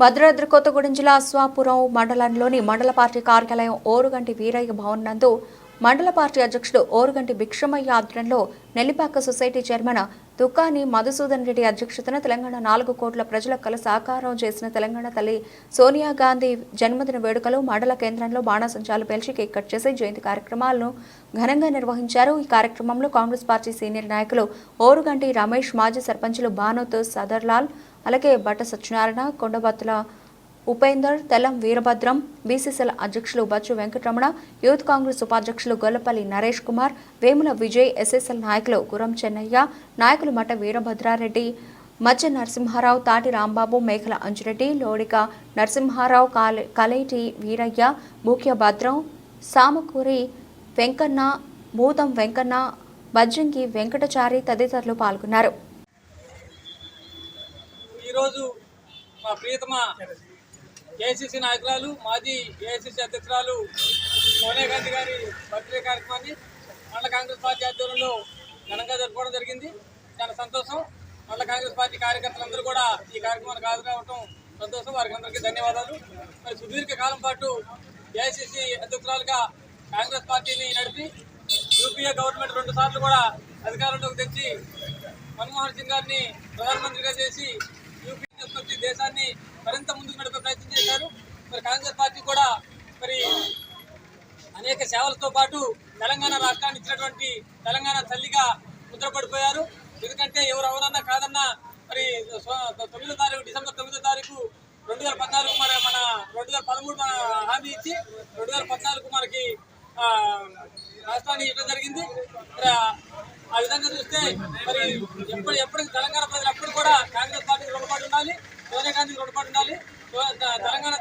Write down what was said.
భద్రాద్రి కొత్తగూడెం జిల్లా అశ్వాపురం మండలంలోని మండల పార్టీ కార్యాలయం ఓరుగంటి వీరయ్య భవన్ నందు మండల పార్టీ అధ్యక్షుడు ఓరుగంటి భిక్షమయ్య ఆధ్వర్యంలో నెల్లిపాక సొసైటీ చైర్మన్ దుకాని మధుసూదన్ రెడ్డి అధ్యక్షతన తెలంగాణ నాలుగు కోట్ల ప్రజల కల సాకారం చేసిన తెలంగాణ తల్లి సోనియా గాంధీ జన్మదిన వేడుకలు మండల కేంద్రంలో బాణాసంచాలు పేల్చి కేక్ కట్ చేసి జయంతి కార్యక్రమాలను ఘనంగా నిర్వహించారు. ఈ కార్యక్రమంలో కాంగ్రెస్ పార్టీ సీనియర్ నాయకులు ఓరుగంటి రమేష్ మాజీ సర్పంచులు బానోత్ సదర్లాల్ అలాగే బట్ట సత్యనారాయణ కొండబత్తుల ఉపేందర్ తెల్లం వీరభద్రం బీసీసీల అధ్యక్షులు బచ్చు వెంకటరమణ యూత్ కాంగ్రెస్ ఉపాధ్యక్షులు గొల్లపల్లి నరేష్ కుమార్ వేముల విజయ్ ఎస్ఎస్ఎల్ నాయకులు గురం చెన్నయ్య నాయకులు మఠ వీరభద్రారెడ్డి మధ్య నరసింహారావు తాటి రాంబాబు మేఘల అంజురెడ్డి లోడిక నరసింహారావు కాలే కలేటి వీరయ్య ముఖ్య భద్రం సామకూరి వెంకన్న భూతం వెంకన్న బజ్జంకి వెంకటచారి తదితరులు పాల్గొన్నారు. ఈరోజు మా ప్రియతమ ఏఐసిసి నాయకురాలు మాజీ ఏఐసిసి అధ్యక్షురాలు సోనియా గాంధీ గారి బర్త్డే కార్యక్రమాన్ని మండల కాంగ్రెస్ పార్టీ ఆధ్వర్యంలో ఘనంగా జరుపుకోవడం జరిగింది. చాలా సంతోషం. మండల కాంగ్రెస్ పార్టీ కార్యకర్తలందరూ కూడా ఈ కార్యక్రమానికి హాజరవడం సంతోషం. వారికి అందరికీ ధన్యవాదాలు. మరి సుదీర్ఘ కాలం పాటు ఏఐసిసి అధ్యక్షురాలుగా కాంగ్రెస్ పార్టీని నడిపి యూపీఏ గవర్నమెంట్ రెండు సార్లు కూడా అధికారంలోకి తెచ్చి మన్మోహన్ సింగ్ గారిని ప్రధానమంత్రిగా చేసి తీసుకొచ్చి దేశాన్ని మరింత ముందుకు నడిపే ప్రయత్నం చేశారు. మరి కాంగ్రెస్ పార్టీ కూడా మరి అనేక సేవలతో పాటు తెలంగాణ రాష్ట్రాన్ని ఇచ్చినటువంటి తెలంగాణ తల్లిగా ముద్రపడిపోయారు. ఎందుకంటే ఎవరు ఎవరన్నా కాదన్నా మరి తొమ్మిదో తారీఖు డిసెంబర్ తొమ్మిదో తారీఖు రెండు వేల పద్నాలుగు మన మన రెండు వేల పదమూడు మన హామీ ఇచ్చి రెండు వేల పద్నాలుగు మనకి రాష్ట్రాన్ని ఇవ్వడం జరిగింది. ఆ- విధంగా చూస్తే మరి ఎప్పుడు ఎప్పుడు తెలంగాణ ప్రజలు అప్పుడు కూడా కాంగ్రెస్ పార్టీకి రుణపడి సోనియా గాంధీకి రుణపడి ఉండాలి. తెలంగాణ